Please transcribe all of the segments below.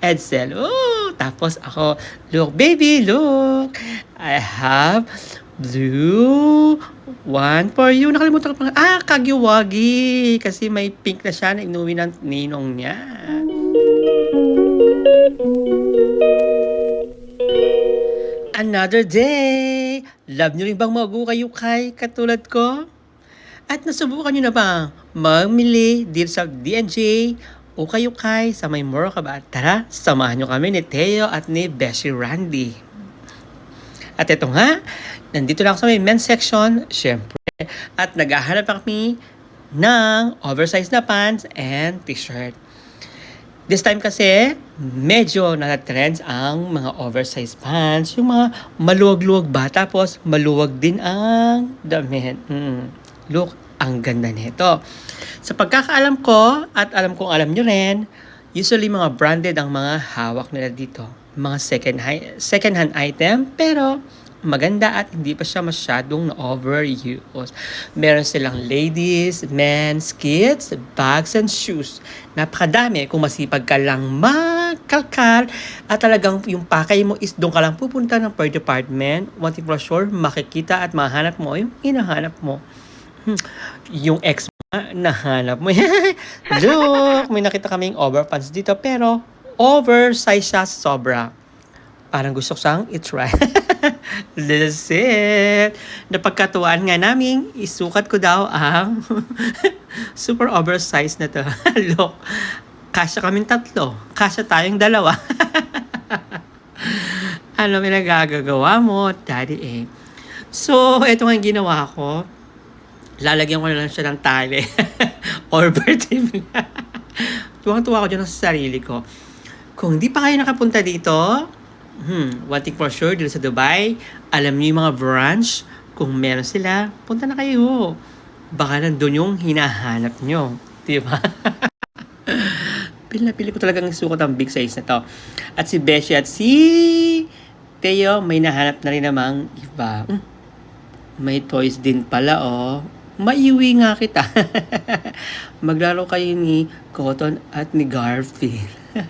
Edsel. Oh, tapos ako, look, baby, look. I have blue one for you. Nakalimutan ko pa. Ah, kagiwagi. Kasi may pink na siya na inuwi ng ninong niya. Another day. Love niyo rin bang magukay-ukay katulad ko? At nasubukan niyo na ba mamili dito sa DNJ o kayukay sa may Moro ka ba? Tara, samahan niyo kami ni Teo at ni Beshi Randy. At ito nga, nandito na ako sa may men's section, syempre. At naghahanap kami ng oversized na pants and t-shirt. This time kasi, medyo natatrends ang mga oversized pants. Yung mga maluwag-luwag ba, tapos maluwag din ang damit. Mm. Look, ang ganda nito. Sa pagkakaalam ko, at alam kong alam nyo rin, usually mga branded ang mga hawak nila dito. Mga second, second hand item, pero maganda at hindi pa siya masyadong na-overuse. Meron silang ladies, men's, kids, bags, and shoes. Napakadami kung masipag ka lang magkalkal at talagang yung pakay mo is doon ka lang pupunta ng per department. One thing for sure, makikita at mahanap mo yung hinahanap mo. Hmm, Yung ex mo, nahanap mo. Look, may nakita kaming overpants dito pero oversize siya sobra. Parang gusto ko siyang i-try. Listen. Napagkatuwaan nga namin, isukat ko daw ang super oversized na to. Look, kasya kaming tatlo. Kasya tayong dalawa. ano may nagagagawa mo, daddy eh. So, ito nga ginawa ko. Lalagyan ko na lang siya ng tali. Overtime na. Tuwang-tuwa ko dyan sa sarili ko. Kung di pa kayo nakapunta dito, hmm, one thing for sure, dito sa Dubai, alam niyo yung mga branch, kung meron sila, punta na kayo. Baka nandun yung hinahanap nyo. Di ba? pili na pili ko talagang sukat ang big size na to. At si Beshi at si Teo, may nahanap na rin namang iba. Hmm, May toys din pala, oh. Maiwi nga kita. Maglaro kayo ni Cotton at ni Garfield.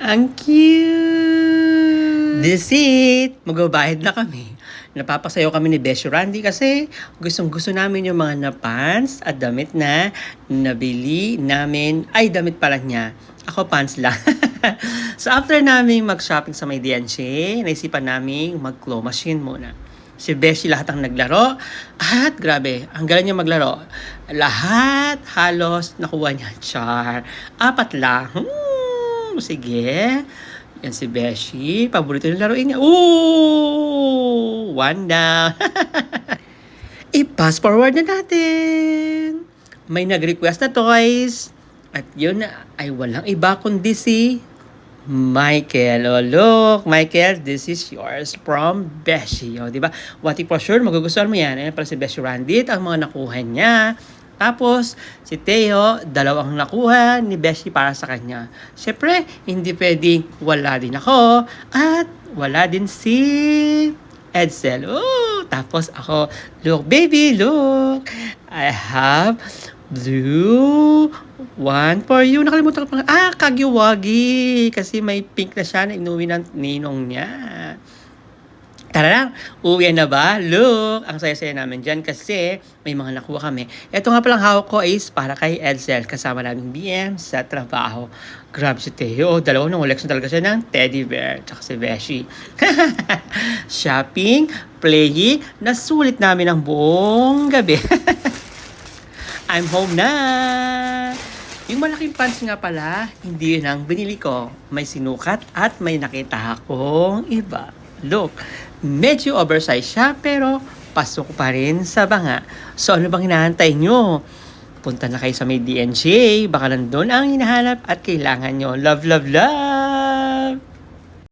Ang cute! This it! Magbabayad na kami. Napapasayo kami ni Besyo Randy kasi gustong gusto namin yung mga na pants at damit na nabili namin. Ay, damit pala niya. Ako pants lang. so after namin mag-shopping sa may DNC, naisipan namin mag-claw machine muna. Si Beshi lahat ang naglaro. At grabe, ang galing niya maglaro. Lahat halos nakuha niya. Char. Apat lang. Hmm, sige. Yan si Beshi. Paborito yung laruin niya. Ooh! One down. I-pass forward na natin. May nag-request na toys. At yun ay walang iba kundi si Michael. Oh, look, Michael, this is yours from Beshi. O, di ba? What for sure, magugustuhan mo yan. Ayan pala si Beshi Randit, ang mga nakuha niya. Tapos, si Teo, dalawang nakuha ni Beshi para sa kanya. Siyempre, hindi pwedeng wala din ako. At wala din si Edsel. Oh, tapos ako, look, baby, look. I have blue one for you. Nakalimutan ko pa. Ah, kagiwagi. Kasi may pink na siya na inuwi ng ninong niya. Tara na, uwi na ba? Look, ang saya-saya namin dyan kasi may mga nakuha kami. Ito nga palang hawak ko is para kay Edsel, kasama namin BM sa trabaho. Grabe si Teo, dalawa nang ulex na talaga siya ng teddy bear, tsaka si Beshi. Shopping, playing, nasulit namin ang buong gabi. I'm home na! Yung malaking pants nga pala, hindi yun ang binili ko. May sinukat at may nakita akong iba. Look, medyo oversized siya pero pasok pa rin sa banga. So ano bang hinahantay nyo? Punta na kayo sa may DNJ, baka nandun ang hinahanap at kailangan nyo. Love, love, love!